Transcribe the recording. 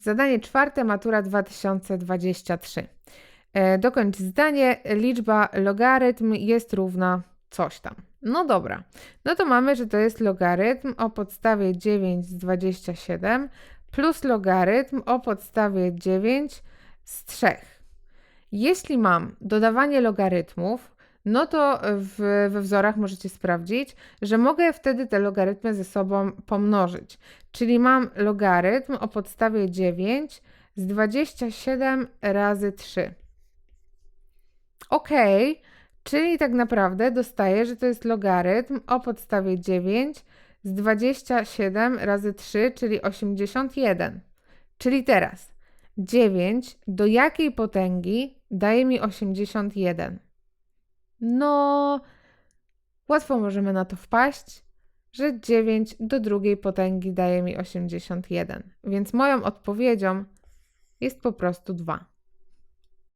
Zadanie czwarte, matura 2023. E, dokończ zdanie, liczba logarytm jest równa coś tam. No dobra, no to mamy, że to jest logarytm o podstawie 9 z 27 plus logarytm o podstawie 9 z 3. Jeśli mam dodawanie logarytmów, no to w, we wzorach możecie sprawdzić, że mogę wtedy te logarytmy ze sobą pomnożyć. Czyli mam logarytm o podstawie 9 z 27 razy 3. Ok, czyli tak naprawdę dostaję, że to jest logarytm o podstawie 9 z 27 razy 3, czyli 81. Czyli teraz 9 do jakiej potęgi daje mi 81? No, łatwo możemy na to wpaść, że 9 do drugiej potęgi daje mi 81. Więc moją odpowiedzią jest po prostu 2.